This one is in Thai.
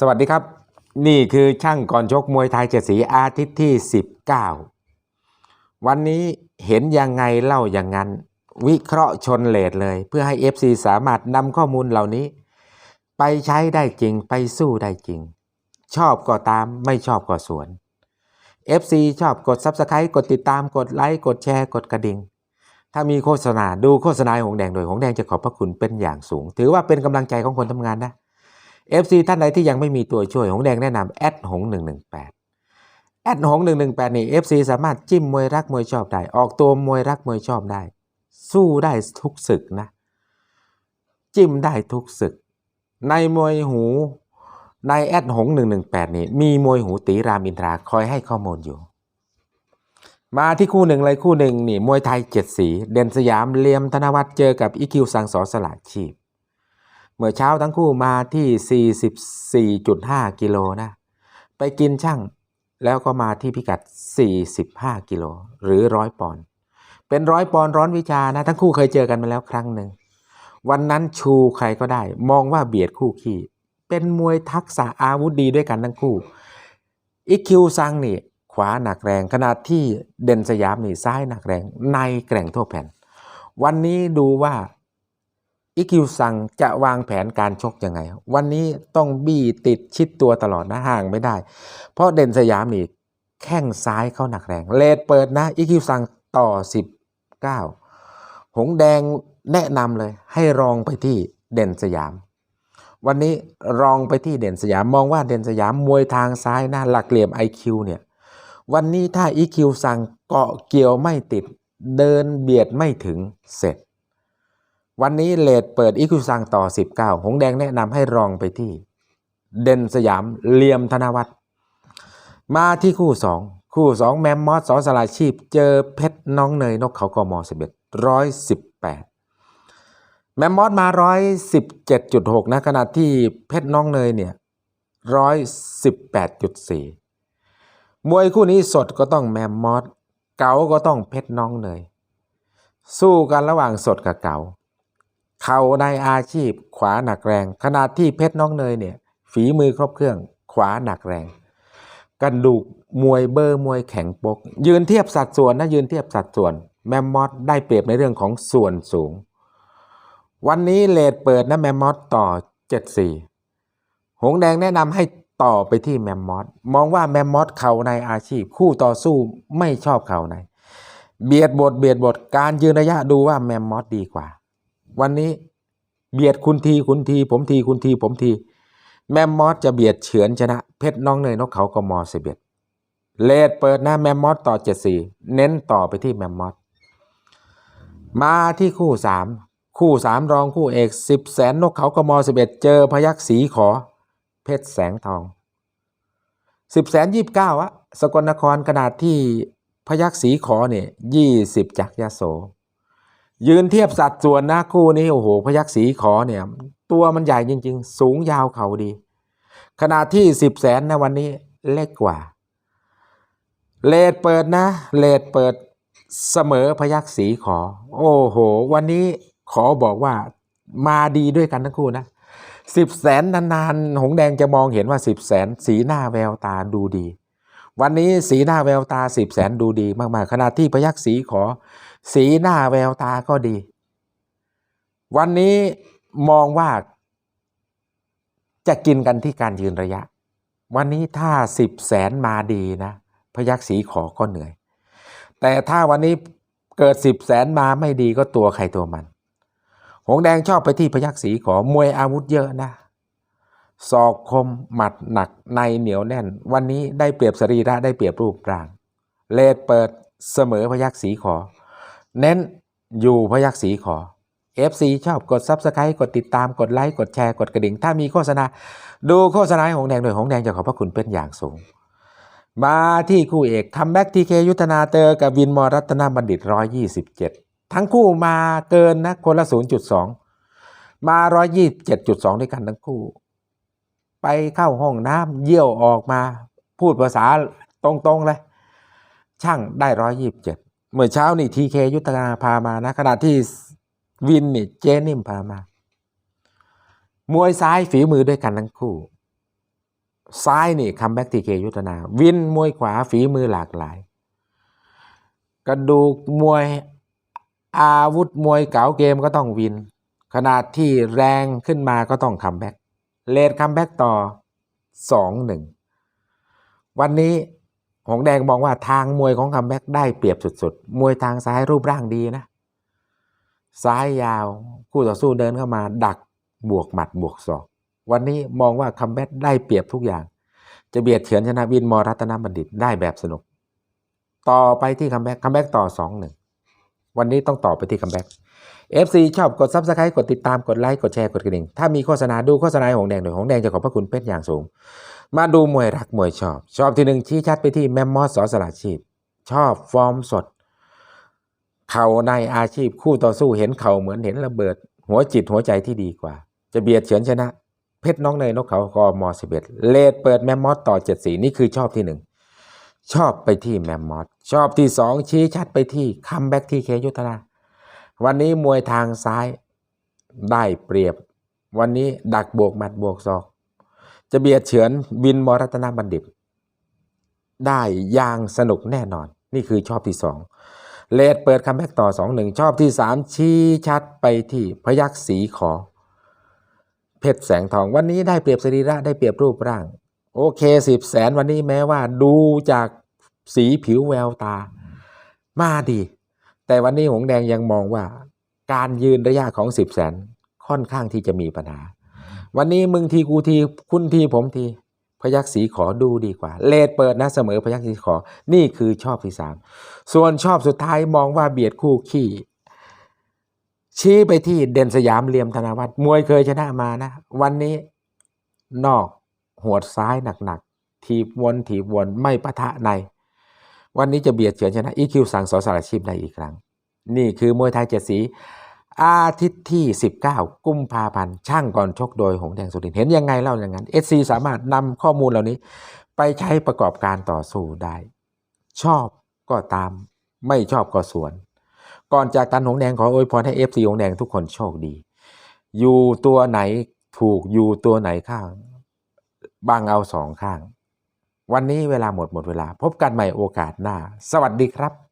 สวัสดีครับ นี่คือช่างก่อนชกมวยไทยเจ็ดสีอาทิตย์ที่ 19 วันนี้เห็นยังไงเล่าอย่างนั้น วิเคราะห์ชนเลดเลย เพื่อให้ FC สามารถนำข้อมูลเหล่านี้ ไปใช้ได้จริงไปสู้ได้จริง ชอบก็ตามไม่ชอบก็สวน FC ชอบกด Subscribe กดติดตามกดไลค์กดแชร์กดกระดิ่งถ้ามีโฆษณาดูโฆษณาหงแดงโดยหงแดงจะขอบพระคุณเป็นอย่างสูง ถือว่าเป็นกำลังใจของคนทำงานนะ FC ท่านใดที่ยังไม่มีตัวช่วยหงแดงแนะนำแอดหง118แอดหง118นี่ FC สามารถจิ้มมวยรักมวยชอบได้ ออกตัวมวยรักมวยชอบได้ สู้ได้ทุกศึกนะ จิ้มได้ทุกศึก ในมวยหูในแอดหง118นี่มีมวยหูตีรามอินทราคอยให้ข้อมูลอยู่ มาที่คู่หนึ่งเลยคู่หนึ่งนี่มวยไทยเจ็ดสี เด่นสยามเลียมธนวัฒน์เจอกับอีคิวสังสอสละชีพ เมื่อเช้าทั้งคู่มาที่ 44.5 กิโลนะ ไปกินช่างแล้วก็มาที่พิกัด 45 กิโลหรือร้อยปอนด์เป็นร้อยปอนด์ร้อนวิชานะ ทั้งคู่เคยเจอกันมาแล้วครั้งหนึ่ง วันนั้นชูใครก็ได้ มองว่าเบียดคู่ขี้ เป็นมวยทักษะอาวุธดีด้วยกันทั้งคู่อีคิวซังนี่ ขวาหนักแรงขณะที่เด่นสยามนี่ซ้ายหนักแรง ในแกร่งทั่วแผ่น วันนี้ดูว่า อีคิวซังจะวางแผนการชกยังไง วันนี้ต้องบี้ติดชิดตัวตลอดนะห่างไม่ได้ เพราะเด่นสยามนี่แข้งซ้ายเข้าหนักแรง เลดเปิดนะอีคิวซังต่อ 19 หงแดงแนะนำเลยให้รองไปที่เด่นสยาม วันนี้รองไปที่เด่นสยามมองว่าเด่นสยามมวยทางซ้ายหน้าหลักเหลี่ยม IQ เนี่ยวันนี้ถ้าอีคิวซังเกาะเกี่ยวไม่ติด เดินเบียดไม่ถึงเสร็จ วันนี้เลดเปิดอีคิวซังต่อ 19 หงแดงแนะนำให้รองไปที่ เด่นสยามเลียมธนวัฒน์มาที่คู่ 2 คู่ 2 แมมมอสสอสลาชีพ เจอเพชรน้องเนยนกเขากม11 118 แมมมอสมา 117.6 นะขณะที่เพชรน้องเนยเนี่ย 118.4 มวยคู่นี้สดก็ต้องแมมมอสเก๋าก็ต้องเพชรน้องเนย สู้กันระหว่างสดกับเก๋า เข่าในอาชีพ ขวาหนักแรง ขณะที่เพชรน้องเนยเนี่ย ฝีมือครบเครื่อง ขวาหนักแรงกันดูกมวยเบอร์มวยแข็งปก ยืนเทียบสัดส่วนนะยืนเทียบสัดส่วน แมมมอสได้เปรียบในเรื่องของส่วนสูง วันนี้เลดเปิดนะแมมมอสต่อ 74 หงแดงแนะนำให้ต่อไปที่แมมมอสมองว่าแมมมอสเข่าในอาชีพ คู่ต่อสู้ไม่ชอบเข่าใน เบียดบทเบียดบทการยืนระยะดูว่าแมมมอสดีกว่า วันนี้เบียดคุณทีคุณที ผมทีคุณทีผมที แมมมอสจะเบียดเฉือนชนะ เพชรน้องเนยนกเขากมสิบเอ็ดเลดเปิดหน้าแมมมอสต่อเจ็ดสี่เน้นต่อไปที่แมมมอสมาที่คู่สามคู่สามรองคู่เอกสิบแสนนกเขากมสิบเอ็ดเจอพยักสีขอ เพชรแสงทองสิบแสนยี่บเก้าอะสกลนครขนาดที่พยักสีขอเนี่ยยี่สิบจากยาโส ยืนเทียบสัดส่วนนะคู่นี้โอ้โหพยักษ์สีขอเนี่ย ตัวมันใหญ่จริง ๆ สูงยาวเขาดี ขณะที่สิบแสนนะวันนี้เล็กกว่า เลดเปิดนะ เลดเปิดเสมอพยักษ์สีขอ โอ้โห วันนี้ขอบอกว่ามาดีด้วยกันทั้งคู่นะสิบแสนนานๆหงแดงจะมองเห็นว่าสิบแสนสีหน้าแววตาดูดี วันนี้สีหน้าแววตาสิบแสนดูดีมากๆขณะที่พยักษ์สีขอ สีหน้าแววตาก็ดี วันนี้มองว่า จะกินกันที่การยืนระยะ วันนี้ถ้าสิบแสนมาดีนะพยักสีขอก็เหนื่อย แต่ถ้าวันนี้เกิดสิบแสนมาไม่ดีก็ตัวใครตัวมัน หงแดงชอบไปที่พยักสีขอมวยอาวุธเยอะนะศอกคมหมัดหนักในเหนียวแน่น วันนี้ได้เปรียบสรีระได้เปรียบรูปร่าง เลดเปิดเสมอพยักสีขอ เน้นอยู่พยักสีขอ FC ชอบกด Subscribe กดติดตามกดไลค์กดแชร์กดกระดิ่ง ถ้ามีโฆษณา ดูโฆษณาให้หงแดงโดยหงแดงจะขอบพระคุณเป็นอย่างสูง มาที่คู่เอกคัมแบ็กทีเคยุทธนาเตอกับวินมอรัตนบัณฑิต 127 ทั้งคู่มาเกินนะคนละ 0.2 มา 127.2 ด้วยกันทั้งคู่ ไปเข้าห้องน้ำเยี่ยวออกมา พูดภาษาตรงๆเลย ช่างได้ 127 เมื่อเช้านี่ทีเคยุทธนาพามานะขณะที่วินนี่เจนิ่มพามามวยซ้ายฝีมือด้วยกันทั้งคู่ ซ้ายนี่คัมแบ็กทีเคยุทธนา วินมวยขวาฝีมือหลากหลาย กระดูกมวยอาวุธมวยเก๋าเกมก็ต้องวิน ขนาดที่แรงขึ้นมาก็ต้องคัมแบ็กเลดคัมแบ็กต่อสองหนึ่งวันนี้ หงแดงมองว่าทางมวยของคัมแบ็กได้เปรียบสุดๆ มวยทางซ้ายรูปร่างดีนะ ซ้ายยาวคู่ต่อสู้เดินเข้ามา ดักบวกหมัดบวกศอก วันนี้มองว่าคัมแบ็กได้เปรียบทุกอย่าง จะเบียดเฉือนชนะวินมอรัตนบัณฑิตได้แบบสนุก ต่อไปที่คัมแบ็กคัมแบ็กต่อสองหนึ่งวันนี้ต้องต่อไปที่คัมแบ็ก FC ชอบกด Subscribe กดติดตามกดไลค์กดแชร์กดกระดิ่งถ้ามีโฆษณาดูโฆษณาของแดงโดยของแดงจะขอบพระคุณเป็นอย่างสูง มาดูมวยรักมวยชอบ ชอบที่หนึ่งชี้ชัดไปที่แมมมอสสอสละชีพ ชอบฟอร์มสด เข่าในอาชีพคู่ต่อสู้เห็นเข่าเหมือนเห็นระเบิด หัวจิตหัวใจที่ดีกว่า จะเบียดเฉือนชนะ เพชรน้องเนยนกเขากอมสิบเอ็ดเลดเปิดแมมมอสต่อเจ็ดสีนี่คือชอบที่หนึ่งชอบไปที่แมมมอสชอบที่สองชี้ชัดไปที่คัมแบ็กที่เคยุทธนาวันนี้มวยทางซ้ายได้เปรียบ วันนี้ดักบวกหมัดบวกศอก จะเบียดเฉือนวินมรัตนบัณฑิต ได้อย่างสนุกแน่นอน นี่คือชอบที่สองเลดเปิดคัมแบ็กต่อสองหนึ่งชอบที่สามชี้ชัดไปที่พยักสีขอ เพชรแสงทองวันนี้ได้เปรียบสรีระได้เปรียบรูปร่าง โอเคสิบแสนวันนี้แม้ว่าดูจากสีผิวแววตา มาดี แต่วันนี้หงแดงยังมองว่า การยืนระยะของสิบแสนค่อนข้างที่จะมีปัญหา วันนี้มึงทีกูทีคุณทีผมที พยักสีขอดูดีกว่า เลดเปิดนะเสมอพยักสีขอ นี่คือชอบที่สามส่วนชอบสุดท้ายมองว่าเบียดคู่ขี้ชี้ไปที่เด่นสยามเหลี่ยมธนวัฒน์มวยเคยชนะมานะ วันนี้นอกหัวซ้ายหนักๆถีบวนถีบวนไม่ปะทะใน วันนี้จะเบียดเฉือนชนะอีคิวสั่งสอสารชีพได้อีกครั้ง นี่คือมวยไทยเจ็ดสี อาทิตย์ที่ 19 กุมภาพันธ์ช่างก่อนชกโดยหงแดงสุรินเห็นยังไงเล่าอย่างนั้น SC สามารถนำข้อมูลเหล่านี้ ไปใช้ประกอบการต่อสู้ได้ ชอบก็ตาม ไม่ชอบก็สวน ก่อนจากกันหงแดงขออวยพรให้ FC หงแดงทุกคนโชคดี อยู่ตัวไหนถูกอยู่ตัวไหนข้างบางเอาสองข้าง วันนี้เวลาหมดหมดเวลา พบกันใหม่โอกาสหน้า สวัสดีครับ